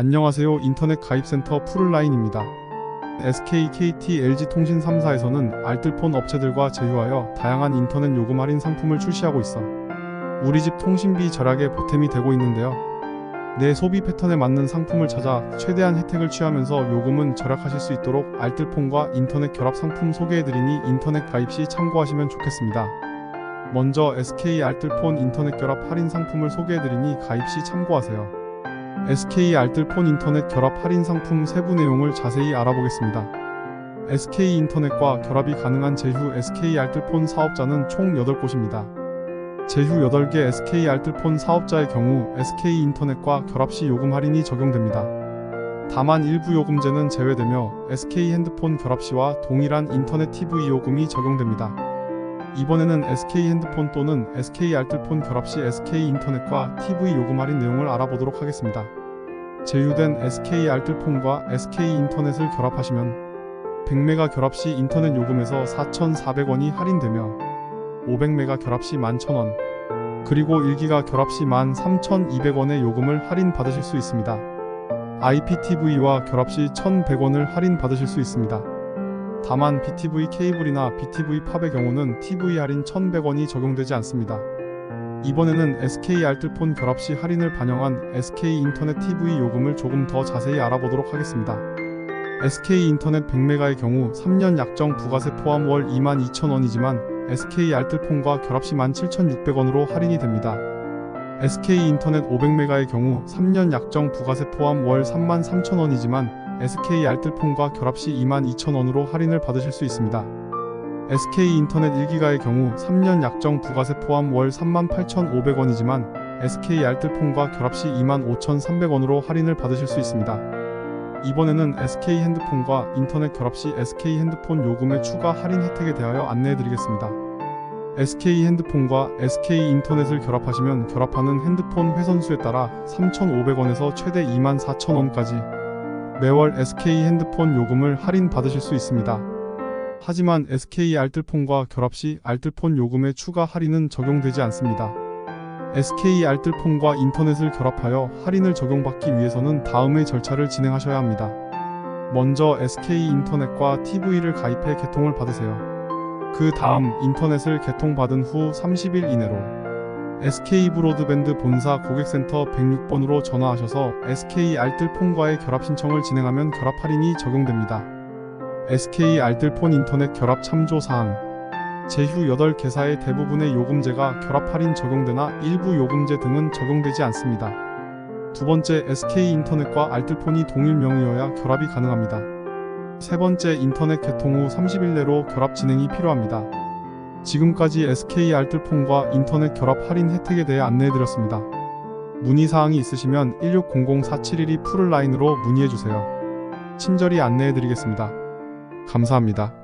안녕하세요. 인터넷 가입센터 푸른라인입니다. SK, KT, LG 통신 3사에서는 알뜰폰 업체들과 제휴하여 다양한 인터넷 요금 할인 상품을 출시하고 있어 우리 집 통신비 절약에 보탬이 되고 있는데요. 내 소비 패턴에 맞는 상품을 찾아 최대한 혜택을 취하면서 요금은 절약하실 수 있도록 알뜰폰과 인터넷 결합 상품 소개해드리니 인터넷 가입 시 참고하시면 좋겠습니다. 먼저 SK 알뜰폰 인터넷 결합 할인 상품을 소개해드리니 가입 시 참고하세요. SK 알뜰폰 인터넷 결합 할인 상품 세부 내용을 자세히 알아보겠습니다. SK 인터넷과 결합이 가능한 제휴 SK 알뜰폰 사업자는 총 8곳입니다. 제휴 8개 SK 알뜰폰 사업자의 경우 SK 인터넷과 결합 시 요금 할인이 적용됩니다. 다만 일부 요금제는 제외되며 SK 핸드폰 결합 시와 동일한 인터넷 TV 요금이 적용됩니다. 이번에는 SK 핸드폰 또는 SK 알뜰폰 결합 시 SK 인터넷과 TV 요금 할인 내용을 알아보도록 하겠습니다. 제휴된 SK 알뜰폰과 SK 인터넷을 결합하시면 100메가 결합 시 인터넷 요금에서 4,400원이 할인되며 500메가 결합 시 11,000원 그리고 1기가 결합 시 13,200원의 요금을 할인 받으실 수 있습니다. IPTV와 결합 시 1,100원을 할인 받으실 수 있습니다. 다만 BTV 케이블이나 BTV 팝의 경우는 TV 할인 1,100원이 적용되지 않습니다. 이번에는 SK 알뜰폰 결합 시 할인을 반영한 SK 인터넷 TV 요금을 조금 더 자세히 알아보도록 하겠습니다. SK 인터넷 100메가의 경우 3년 약정 부가세 포함 월 22,000원이지만 SK 알뜰폰과 결합 시 17,600원으로 할인이 됩니다. SK 인터넷 500메가의 경우 3년 약정 부가세 포함 월 33,000원이지만 SK 알뜰폰과 결합 시 22,000원으로 할인을 받으실 수 있습니다. SK 인터넷 1기가의 경우 3년 약정 부가세 포함 월 38,500원이지만 SK 알뜰폰과 결합 시 25,300원으로 할인을 받으실 수 있습니다. 이번에는 SK 핸드폰과 인터넷 결합 시 SK 핸드폰 요금의 추가 할인 혜택에 대하여 안내해 드리겠습니다. SK 핸드폰과 SK 인터넷을 결합하시면 결합하는 핸드폰 회선수에 따라 3,500원에서 최대 24,000원까지 매월 SK 핸드폰 요금을 할인 받으실 수 있습니다. 하지만 SK 알뜰폰과 결합 시 알뜰폰 요금의 추가 할인은 적용되지 않습니다. SK 알뜰폰과 인터넷을 결합하여 할인을 적용받기 위해서는 다음의 절차를 진행하셔야 합니다. 먼저 SK 인터넷과 TV를 가입해 개통을 받으세요. 그 다음 인터넷을 개통받은 후 30일 이내로 SK 브로드밴드 본사 고객센터 106번으로 전화하셔서 SK 알뜰폰과의 결합 신청을 진행하면 결합 할인이 적용됩니다. SK 알뜰폰 인터넷 결합 참조 사항 제휴 8개사의 대부분의 요금제가 결합 할인 적용되나 일부 요금제 등은 적용되지 않습니다. 두 번째 SK 인터넷과 알뜰폰이 동일 명의여야 결합이 가능합니다. 세 번째 인터넷 개통 후 30일 내로 결합 진행이 필요합니다. 지금까지 SK 알뜰폰과 인터넷 결합 할인 혜택에 대해 안내해드렸습니다. 문의사항이 있으시면 1600-4712 푸른 라인으로 문의해주세요. 친절히 안내해드리겠습니다. 감사합니다.